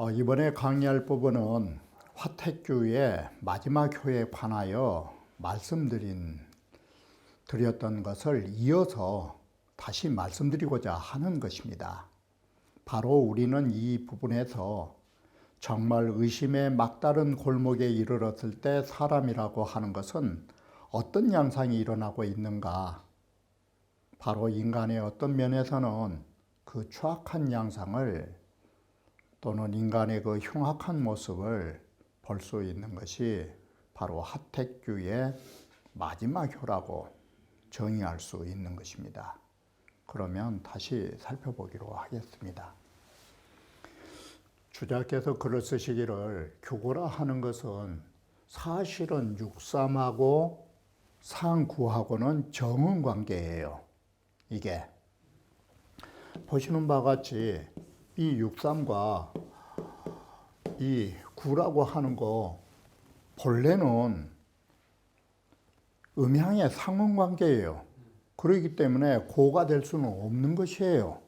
어, 이번에 강의할 부분은 화택교의 마지막 효에 관하여 말씀드린 드렸던 것을 이어서 다시 말씀드리고자 하는 것입니다. 바로 우리는 이 부분에서 정말 의심의 막다른 골목에 이르렀을 때 사람이라고 하는 것은 어떤 양상이 일어나고 있는가? 바로 인간의 어떤 면에서는 그 추악한 양상을 또는 인간의 그 흉악한 모습을 볼 수 있는 것이 바로 하택규의 마지막 효라고 정의할 수 있는 것입니다. 그러면 다시 살펴보기로 하겠습니다. 주자께서 글을 쓰시기를 교고라 하는 것은 사실은 육삼하고 상구하고는 정은 관계예요. 이게 보시는 바와 같이 이 육삼과 이 구라고 하는 거 본래는 음향의 상응관계예요. 그렇기 때문에 고가 될 수는 없는 것이에요.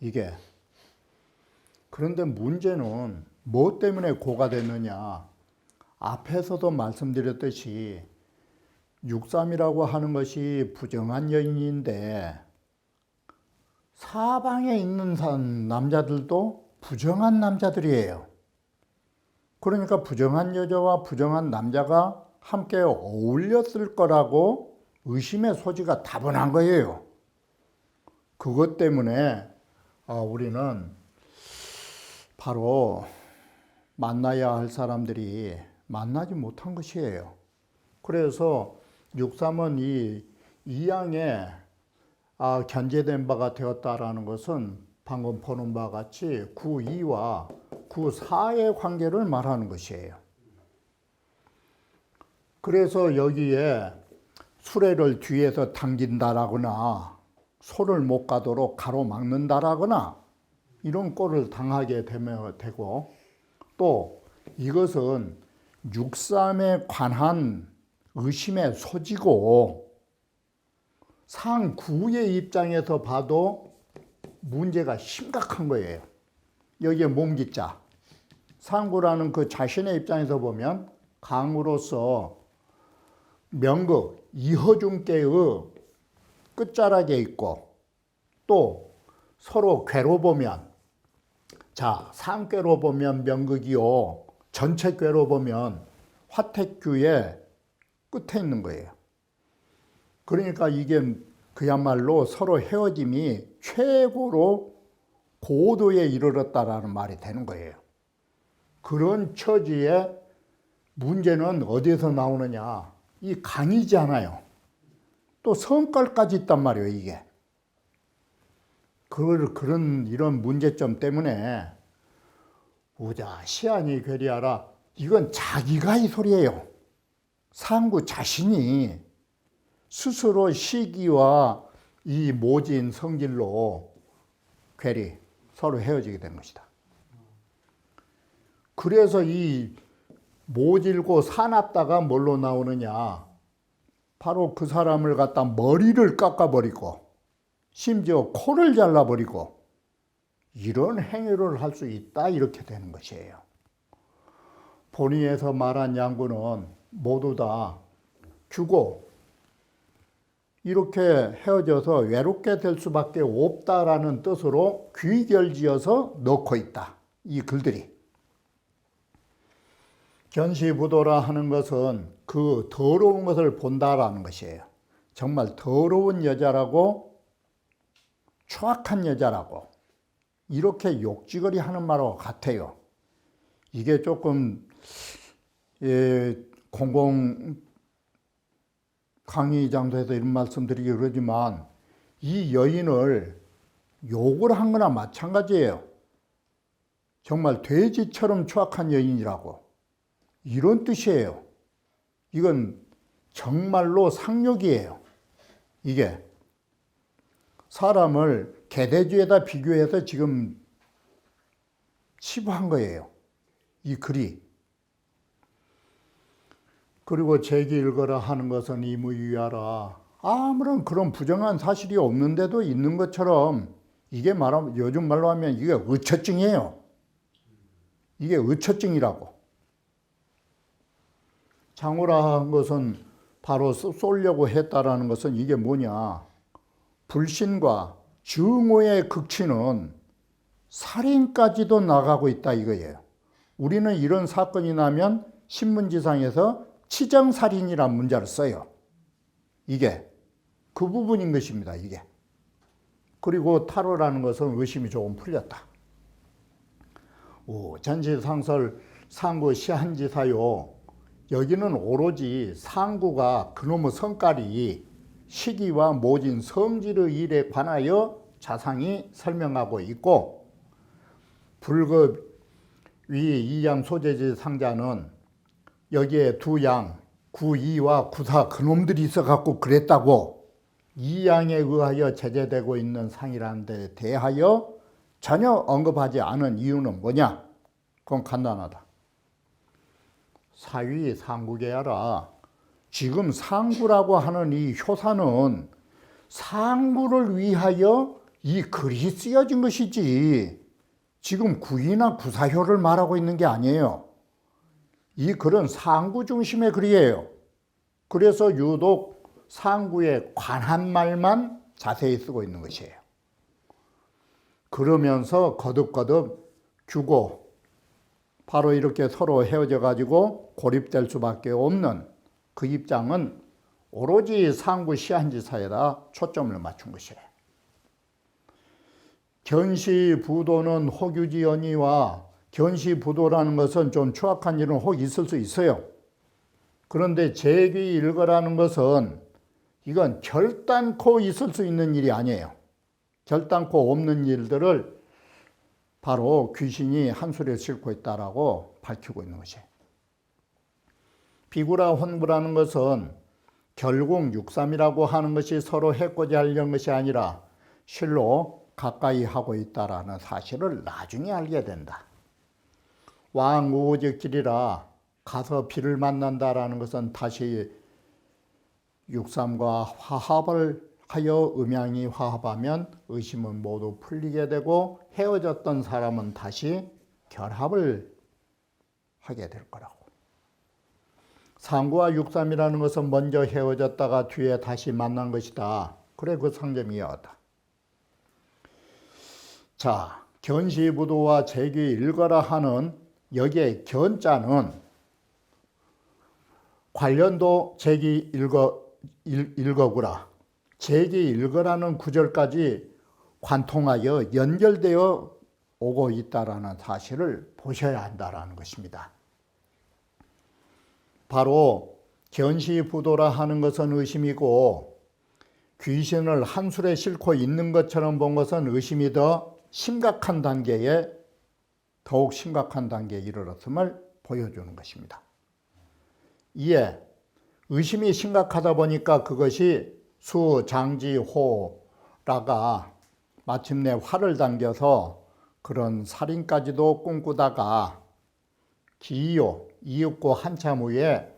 이게. 그런데 문제는 뭐 때문에 고가 됐느냐? 앞에서도 말씀드렸듯이 육삼이라고 하는 것이 부정한 여인인데 사방에 있는 남자들도 부정한 남자들이에요. 그러니까 부정한 여자와 부정한 남자가 함께 어울렸을 거라고 의심의 소지가 다분한 거예요. 그것 때문에 어, 우리는 바로 만나야 할 사람들이 만나지 못한 것이에요. 그래서 육삼은 이 이양에 아, 견제된 바가 되었다라는 것은 방금 보는 바와 같이 구 2와 구 4의 관계를 말하는 것이에요. 그래서 여기에 수레를 뒤에서 당긴다라거나 소를 못 가도록 가로막는다라거나 이런 꼴을 당하게 되면 되고 또 이것은 육삼에 관한 의심의 소지고 상구의 입장에서 봐도 문제가 심각한 거예요. 여기에 몸기자. 상구라는 그 자신의 입장에서 보면 강으로서 명극, 이허중께의 끝자락에 있고 또 서로 괴로 보면 자, 상괴로 보면 명극이요. 전체 괴로 보면 화택규의 끝에 있는 거예요. 그러니까 이게 그야말로 서로 헤어짐이 최고로 고도에 이르렀다라는 말이 되는 거예요. 그런 처지에 문제는 어디에서 나오느냐? 이 강이잖아요. 또 성깔까지 있단 말이에요, 이게. 그, 그런, 이런 문제점 때문에, 우자, 시안이 괴리하라. 이건 자기가 이 소리예요. 상구 자신이 스스로 시기와 이 모진 성질로 괴리 서로 헤어지게 된 것이다. 그래서 이 모질고 사납다가 뭘로 나오느냐? 바로 그 사람을 갖다 머리를 깎아버리고 심지어 코를 잘라버리고 이런 행위를 할 수 있다 이렇게 되는 것이에요. 본의에서 말한 양구는 모두 다 주고 이렇게 헤어져서 외롭게 될 수밖에 없다라는 뜻으로 귀결지어서 넣고 있다. 이 글들이. 견시부도라 하는 것은 그 더러운 것을 본다라는 것이에요. 정말 더러운 여자라고 추악한 여자라고 이렇게 욕지거리 하는 말하고 같아요. 이게 조금 예, 공공 강의장도에서 이런 말씀드리기 그러지만 이 여인을 욕을 한 거나 마찬가지예요. 정말 돼지처럼 추악한 여인이라고. 이런 뜻이에요. 이건 정말로 상욕이에요. 이게. 사람을 개돼지에다 비교해서 지금 치부한 거예요. 이 글이. 그리고 제기 읽어라 하는 것은 이무유야라. 아무런 그런 부정한 사실이 없는데도 있는 것처럼 이게 말하면 요즘 말로 하면 이게 의처증이에요. 이게 의처증이라고. 장우라 한 것은 바로 쏘- 쏠려고 했다라는 것은 이게 뭐냐. 불신과 증오의 극치는 살인까지도 나가고 있다 이거예요. 우리는 이런 사건이 나면 신문지상에서 치정살인이란 문자를 써요. 이게 그 부분인 것입니다. 이게. 그리고 타로라는 것은 의심이 조금 풀렸다. 오, 전시상설 상구 시한지사요. 여기는 오로지 상구가 그놈의 성깔이 시기와 모진 성질의 일에 관하여 자상히 설명하고 있고 불급 위 이양 소재지 상자는 여기에 두 양, 구이와 구사 그놈들이 있어갖고 그랬다고 이 양에 의하여 제재되고 있는 상이라는 데 대하여 전혀 언급하지 않은 이유는 뭐냐? 그건 간단하다. 사위 상구계야라. 지금 상구라고 하는 이 효사는 상구를 위하여 이 글이 쓰여진 것이지 지금 구이나 구사효를 말하고 있는 게 아니에요. 이 글은 상구 중심의 글이에요. 그래서 유독 상구에 관한 말만 자세히 쓰고 있는 것이에요. 그러면서 거듭거듭 주고 바로 이렇게 서로 헤어져 가지고 고립될 수밖에 없는 그 입장은 오로지 상구 시한지사에다 초점을 맞춘 것이에요. 견시 부도는 혹유지 연이와 견시 부도라는 것은 좀 추악한 일은 혹 있을 수 있어요. 그런데 제귀 일거라는 것은 이건 결단코 있을 수 있는 일이 아니에요. 결단코 없는 일들을 바로 귀신이 한술에 싣고 있다라고 밝히고 있는 것이에요. 비구라 혼부라는 것은 결국 육삼이라고 하는 것이 서로 해코지 하려는 것이 아니라 실로 가까이 하고 있다라는 사실을 나중에 알게 된다. 왕우직질이라 가서 비를 만난다라는 것은 다시 육삼과 화합을 하여 음양이 화합하면 의심은 모두 풀리게 되고 헤어졌던 사람은 다시 결합을 하게 될 거라고. 상구와 육삼이라는 것은 먼저 헤어졌다가 뒤에 다시 만난 것이다. 그래 그 상점이 이었다. 자, 견시부도와 제기 일거라 하는 여기에 견자는 관련도 제기 일거 일, 일거구라. 제기 일거라는 구절까지 관통하여 연결되어 오고 있다라는 사실을 보셔야 한다라는 것입니다. 바로 견시 부도라 하는 것은 의심이고 귀신을 한술에 싣고 있는 것처럼 본 것은 의심이 더 심각한 단계에 더욱 심각한 단계에 이르렀음을 보여주는 것입니다. 이에 의심이 심각하다 보니까 그것이 수 장지호라가 마침내 화를 당겨서 그런 살인까지도 꿈꾸다가 기요 이윽고 한참 후에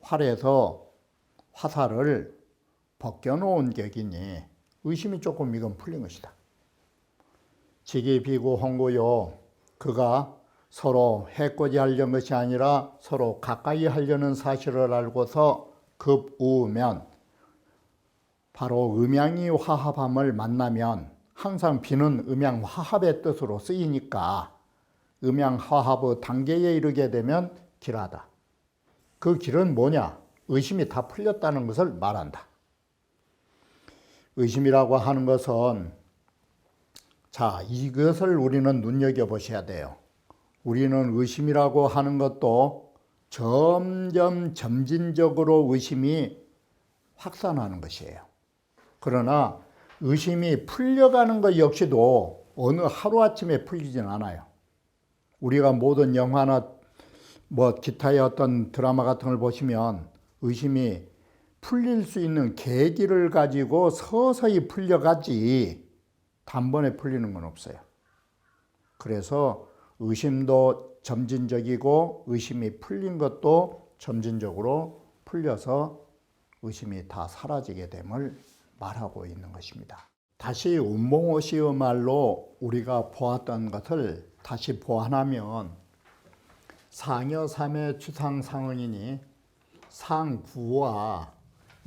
활에서 화살을 벗겨놓은 격이니 의심이 조금 이건 풀린 것이다. 지기 비구 홍고요 그가 서로 해코지 하려는 것이 아니라 서로 가까이 하려는 사실을 알고서 급우면 바로 음양이 화합함을 만나면 항상 비는 음양 화합의 뜻으로 쓰이니까 음양 화합의 단계에 이르게 되면 길하다. 그 길은 뭐냐? 의심이 다 풀렸다는 것을 말한다. 의심이라고 하는 것은 자, 이것을 우리는 눈여겨보셔야 돼요. 우리는 의심이라고 하는 것도 점점 점진적으로 의심이 확산하는 것이에요. 그러나 의심이 풀려가는 것 역시도 어느 하루아침에 풀리진 않아요. 우리가 모든 영화나 뭐 기타의 어떤 드라마 같은 걸 보시면 의심이 풀릴 수 있는 계기를 가지고 서서히 풀려가지 단번에 풀리는 건 없어요. 그래서 의심도 점진적이고 의심이 풀린 것도 점진적으로 풀려서 의심이 다 사라지게 됨을 말하고 있는 것입니다. 다시 운봉호 씨의 말로 우리가 보았던 것을 다시 보완하면 상여 삼의 추상 상응이니 상구와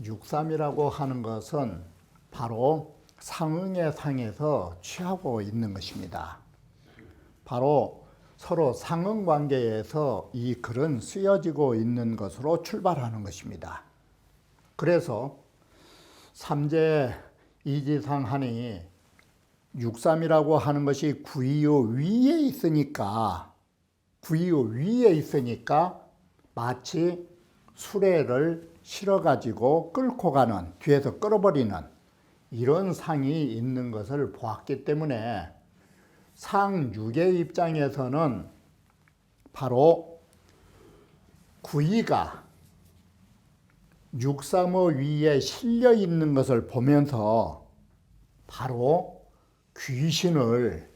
육삼이라고 하는 것은 바로 상응의 상에서 취하고 있는 것입니다. 바로 서로 상응 관계에서 이 글은 쓰여지고 있는 것으로 출발하는 것입니다. 그래서 삼재 이지상하니 육삼이라고 하는 것이 구이요 위에 있으니까 구이요 위에 있으니까 마치 수레를 실어 가지고 끌고 가는 뒤에서 끌어버리는 이런 상이 있는 것을 보았기 때문에 상육의 입장에서는 바로 구이가 육삼의 위에 실려 있는 것을 보면서 바로 귀신을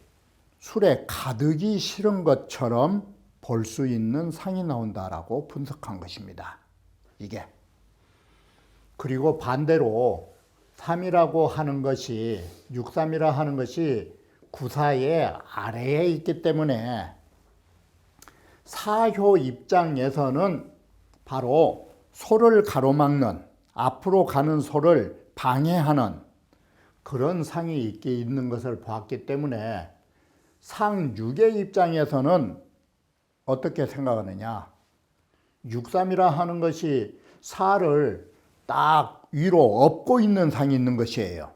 술에 가득이 실은 것처럼 볼 수 있는 상이 나온다라고 분석한 것입니다. 이게. 그리고 반대로 3이라고 하는 것이 63이라 하는 것이 구사의 아래에 있기 때문에 사효 입장에서는 바로 소를 가로막는 앞으로 가는 소를 방해하는 그런 상이 있게 있는 것을 보았기 때문에 상육의 입장에서는 어떻게 생각하느냐? 육삼이라 하는 것이 사를 딱 위로 업고 있는 상이 있는 것이에요.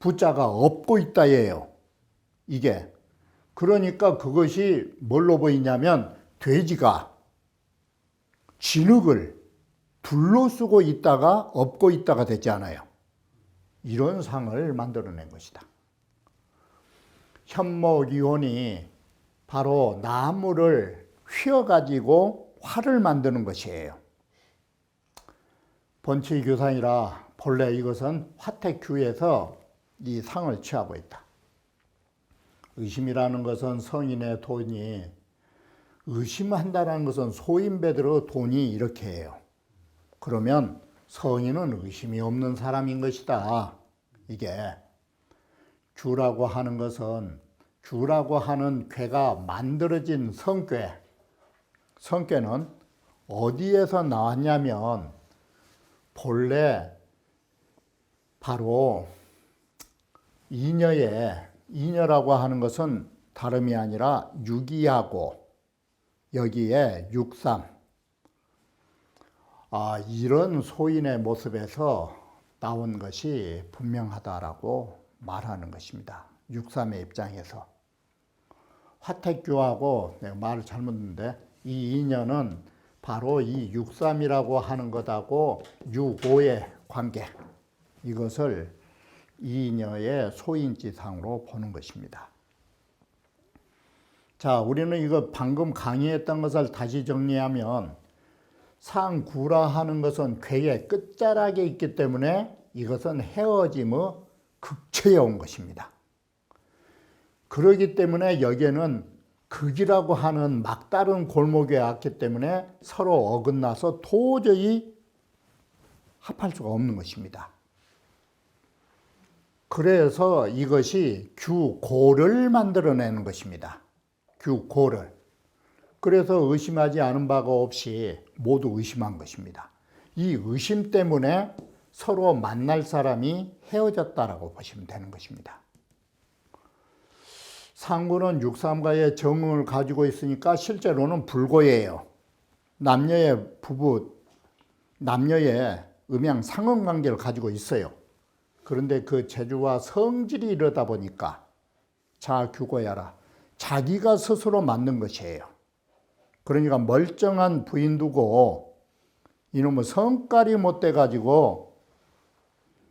부자가 업고 있다예요. 이게. 그러니까 그것이 뭘로 보이냐면 돼지가 진흙을 둘러쓰고 있다가 업고 있다가 되지 않아요. 이런 상을 만들어낸 것이다. 현목이혼이 바로 나무를 휘어가지고 활을 만드는 것이에요. 번치교상이라 본래 이것은 화택규에서 이 상을 취하고 있다. 의심이라는 것은 성인의 돈이 의심한다는 것은 소인배들의 돈이 이렇게 해요. 그러면 성인은 의심이 없는 사람인 것이다. 이게 주라고 하는 것은 주라고 하는 괴가 만들어진 성괴. 성괴는 어디에서 나왔냐면 본래 바로 이녀의 이녀라고 하는 것은 다름이 아니라 유기하고 여기에 육삼 아, 이런 소인의 모습에서 나온 것이 분명하다라고 말하는 것입니다. 육삼의 입장에서 화택교하고 내가 말을 잘못 했는데 이 인연은 바로 이 육삼이라고 하는 것하고 육오의 관계 이것을 이녀의 소인지상으로 보는 것입니다. 자, 우리는 이거 방금 강의했던 것을 다시 정리하면 상구라 하는 것은 괴의 끝자락에 있기 때문에 이것은 헤어짐의 극처에 온 것입니다. 그러기 때문에 여기에는 극이라고 하는 막다른 골목에 왔기 때문에 서로 어긋나서 도저히 합할 수가 없는 것입니다. 그래서 이것이 규고를 만들어내는 것입니다. 규고를. 그래서 의심하지 않은 바가 없이 모두 의심한 것입니다. 이 의심 때문에 서로 만날 사람이 헤어졌다라고 보시면 되는 것입니다. 상구는 육삼과의 정을 가지고 있으니까 실제로는 불고예요. 남녀의 부부, 남녀의 음양 상응 관계를 가지고 있어요. 그런데 그 재주와 성질이 이러다 보니까 자 규고야라 자기가 스스로 만든 것이에요. 그러니까 멀쩡한 부인 두고 이놈의 성깔이 못 돼 가지고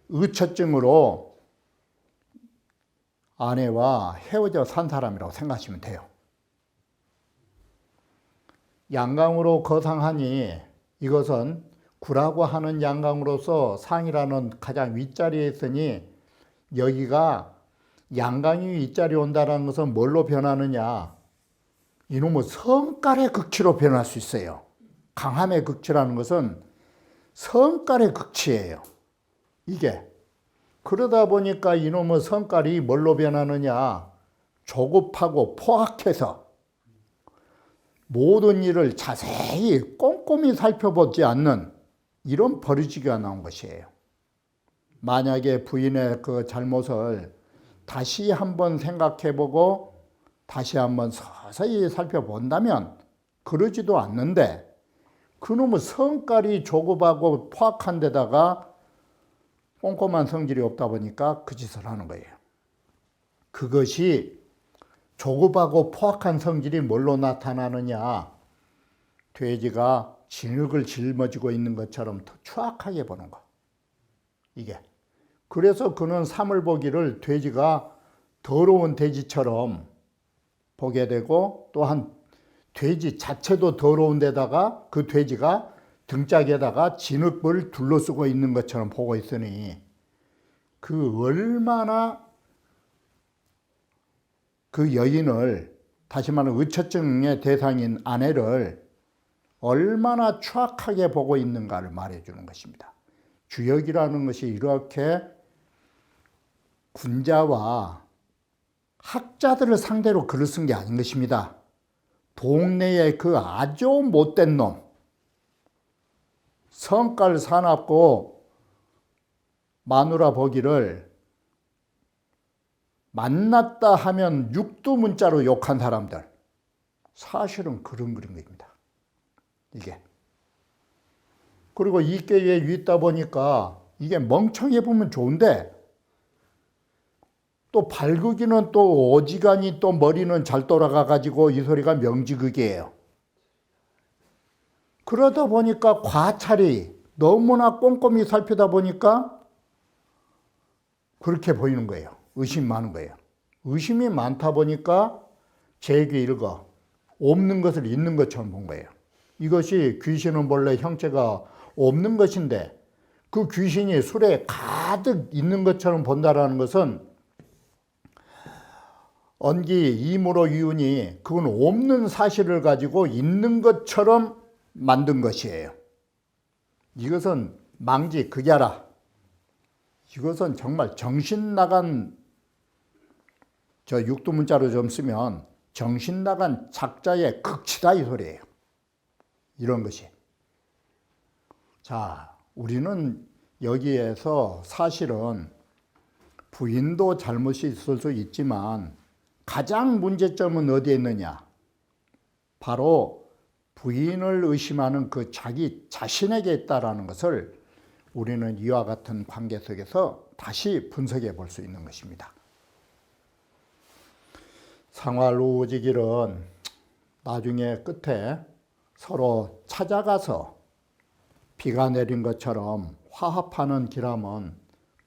의처증으로 아내와 헤어져 산 사람이라고 생각하시면 돼요. 양강으로 거상하니 이것은 구라고 하는 양강으로서 상이라는 가장 윗자리에 있으니 여기가 양강이 윗자리 온다는 것은 뭘로 변하느냐? 이놈의 성깔의 극치로 변할 수 있어요. 강함의 극치라는 것은 성깔의 극치예요. 이게. 그러다 보니까 이놈의 성깔이 뭘로 변하느냐? 조급하고 포악해서 모든 일을 자세히 꼼꼼히 살펴보지 않는 이런 버리지가 나온 것이에요. 만약에 부인의 그 잘못을 다시 한번 생각해보고 다시 한번 서서히 살펴본다면 그러지도 않는데 그놈의 성깔이 조급하고 포악한 데다가 꼼꼼한 성질이 없다 보니까 그 짓을 하는 거예요. 그것이 조급하고 포악한 성질이 뭘로 나타나느냐? 돼지가 진흙을 짊어지고 있는 것처럼 더 추악하게 보는 거. 이게. 그래서 그는 삼을 보기를 돼지가 더러운 돼지처럼 보게 되고 또한 돼지 자체도 더러운 데다가 그 돼지가 등짝에다가 진흙을 둘러쓰고 있는 것처럼 보고 있으니 그 얼마나 그 여인을 다시 말하면 의처증의 대상인 아내를 얼마나 추악하게 보고 있는가를 말해주는 것입니다. 주역이라는 것이 이렇게 군자와 학자들을 상대로 글을 쓴 게 아닌 것입니다. 동네의 그 아주 못된 놈, 성깔 사납고 마누라 보기를 만났다 하면 육두 문자로 욕한 사람들. 사실은 그런 그런 겁니다. 이게. 그리고 이께에 있다 보니까 이게 멍청해 보면 좋은데 또 발극이는 또 어지간히 또 머리는 잘 돌아가 가지고 이 소리가 명지극이에요. 그러다 보니까 과찰이 너무나 꼼꼼히 살피다 보니까 그렇게 보이는 거예요. 의심 많은 거예요. 의심이 많다 보니까 제게 읽어 없는 것을 있는 것처럼 본 거예요. 이것이 귀신은 본래 형체가 없는 것인데 그 귀신이 술에 가득 있는 것처럼 본다라는 것은 언기 이무로 이윤이 그건 없는 사실을 가지고 있는 것처럼 만든 것이에요. 이것은 망지 극야라. 이것은 정말 정신 나간 저 육두 문자로 좀 쓰면 정신 나간 작자의 극치다 이 소리예요. 이런 것이. 자, 우리는 여기에서 사실은 부인도 잘못이 있을 수 있지만 가장 문제점은 어디에 있느냐? 바로 부인을 의심하는 그 자기 자신에게 있다라는 것을 우리는 이와 같은 관계 속에서 다시 분석해 볼 수 있는 것입니다. 상활 우직일은 나중에 끝에 서로 찾아가서 비가 내린 것처럼 화합하는 기람은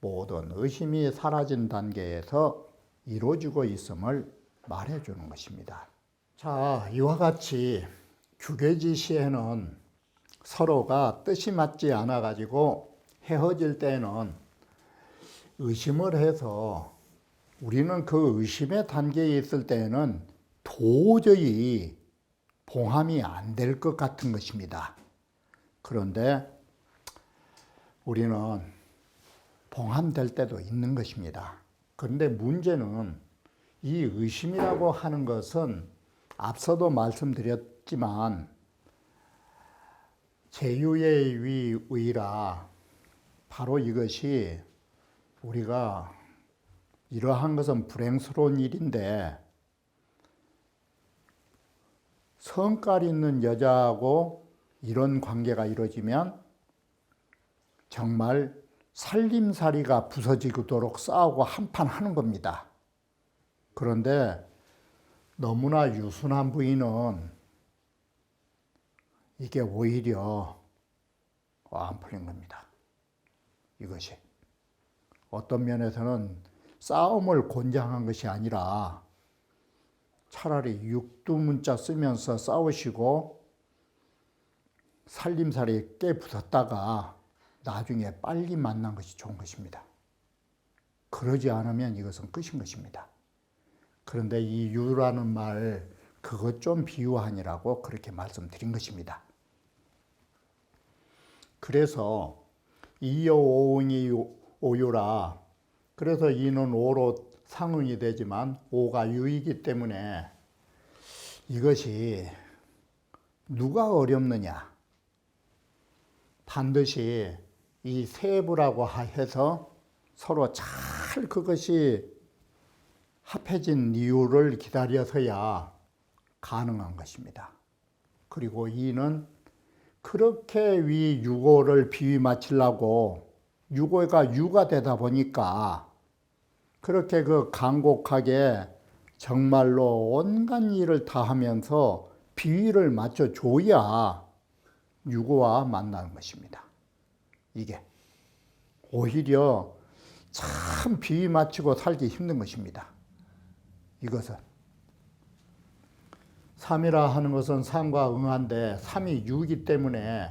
모든 의심이 사라진 단계에서 이루어지고 있음을 말해 주는 것입니다. 자, 이와 같이 규계 지 시에는 서로가 뜻이 맞지 않아 가지고 헤어질 때는 의심을 해서 우리는 그 의심의 단계에 있을 때에는 도저히 봉함이 안 될 것 같은 것입니다. 그런데 우리는 봉함될 때도 있는 것입니다. 그런데 문제는 이 의심이라고 하는 것은 앞서도 말씀드렸지만 제유의 위의라 바로 이것이 우리가 이러한 것은 불행스러운 일인데 성깔 있는 여자하고 이런 관계가 이루어지면 정말 살림살이가 부서지도록 싸우고 한판 하는 겁니다. 그런데 너무나 유순한 부인은 이게 오히려 안 풀린 겁니다. 이것이. 어떤 면에서는 싸움을 권장한 것이 아니라 차라리 육두문자 쓰면서 싸우시고 살림살이 깨부쉈다가 나중에 빨리 만난 것이 좋은 것입니다. 그러지 않으면 이것은 끝인 것입니다. 그런데 이 유라는 말 그것 좀 비유하니라고 그렇게 말씀드린 것입니다. 그래서 이여 오응이 오유라 그래서 이는 오로 상응이 되지만 오가 유이기 때문에 이것이 누가 어렵느냐 반드시 이 세부라고 해서 서로 잘 그것이 합해진 이유를 기다려서야 가능한 것입니다. 그리고 이는 그렇게 위 유고를 비위 맞추려고 유고가 유가 되다 보니까 그렇게 그 간곡하게 정말로 온갖 일을 다 하면서 비위를 맞춰줘야 유고와 만나는 것입니다. 이게 오히려 참 비위 맞추고 살기 힘든 것입니다. 이것은 삼이라 하는 것은 삼과 응한데 삼이 유기 때문에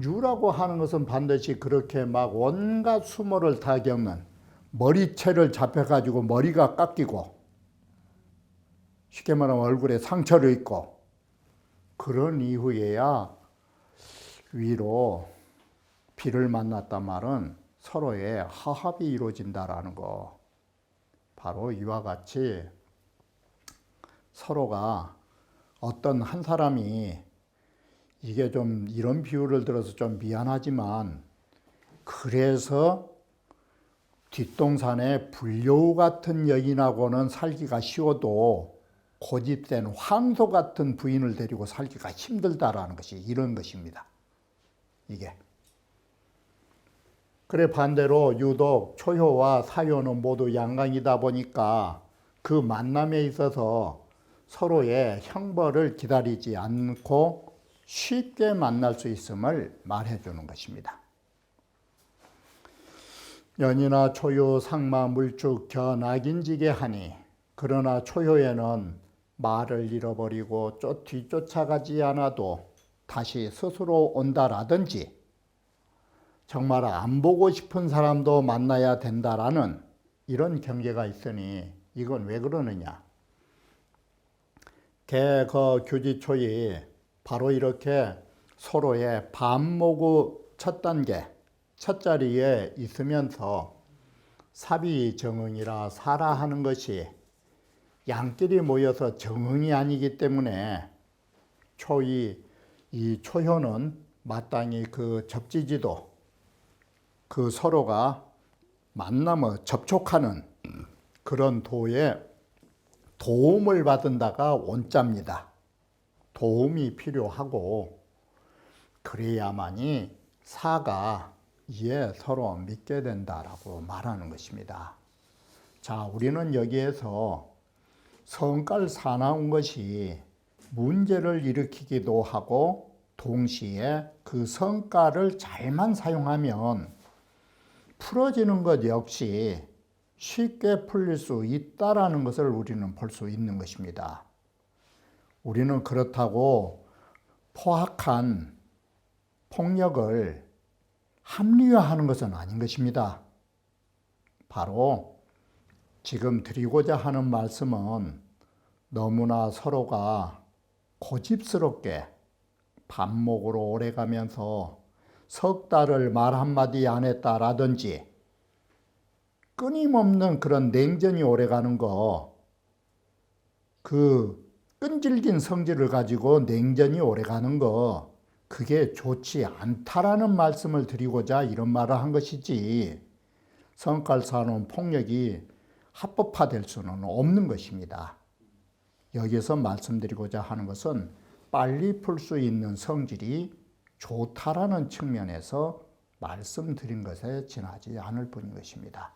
유라고 하는 것은 반드시 그렇게 막 온갖 수모를 다 겪는 머리채를 잡혀가지고 머리가 깎이고 쉽게 말하면 얼굴에 상처를 입고 그런 이후에야 위로 비를 만났단 말은 서로의 화합이 이루어진다라는 거. 바로 이와 같이 서로가 어떤 한 사람이 이게 좀 이런 비유를 들어서 좀 미안하지만 그래서 뒷동산에 불려우 같은 여인하고는 살기가 쉬워도 고집된 황소 같은 부인을 데리고 살기가 힘들다라는 것이 이런 것입니다. 이게. 그래 반대로 유독 초효와 사효는 모두 양강이다 보니까 그 만남에 있어서 서로의 형벌을 기다리지 않고 쉽게 만날 수 있음을 말해 주는 것입니다. 연이나 초효 상마 물축 겨 낙인지게 하니 그러나 초효에는 말을 잃어버리고 쫓 뒤쫓아가지 않아도 다시 스스로 온다라든지 정말 안 보고 싶은 사람도 만나야 된다라는 이런 경계가 있으니 이건 왜 그러느냐? 개거 교지초이 바로 이렇게 서로의 반모구 첫 단계 첫 자리에 있으면서 사비 정응이라 사라 하는 것이 양끼리 모여서 정응이 아니기 때문에 초이 이 초효는 마땅히 그 접지지도 그 서로가 만나며 접촉하는 그런 도에 도움을 받은다가 원자입니다. 도움이 필요하고 그래야만이 사가 이에 서로 믿게 된다라고 말하는 것입니다. 자, 우리는 여기에서 성깔 사나운 것이 문제를 일으키기도 하고 동시에 그 성깔을 잘만 사용하면 풀어지는 것 역시 쉽게 풀릴 수 있다라는 것을 우리는 볼 수 있는 것입니다. 우리는 그렇다고 포악한 폭력을 합리화하는 것은 아닌 것입니다. 바로 지금 드리고자 하는 말씀은 너무나 서로가 고집스럽게 반목으로 오래가면서 석 달을 말 한마디 안 했다라든지 끊임없는 그런 냉전이 오래가는 거, 그 끈질긴 성질을 가지고 냉전이 오래가는 거, 그게 좋지 않다라는 말씀을 드리고자 이런 말을 한 것이지, 성깔사놓은 폭력이 합법화될 수는 없는 것입니다. 여기서 말씀드리고자 하는 것은 빨리 풀 수 있는 성질이 좋다라는 측면에서 말씀드린 것에 지나지 않을 뿐인 것입니다.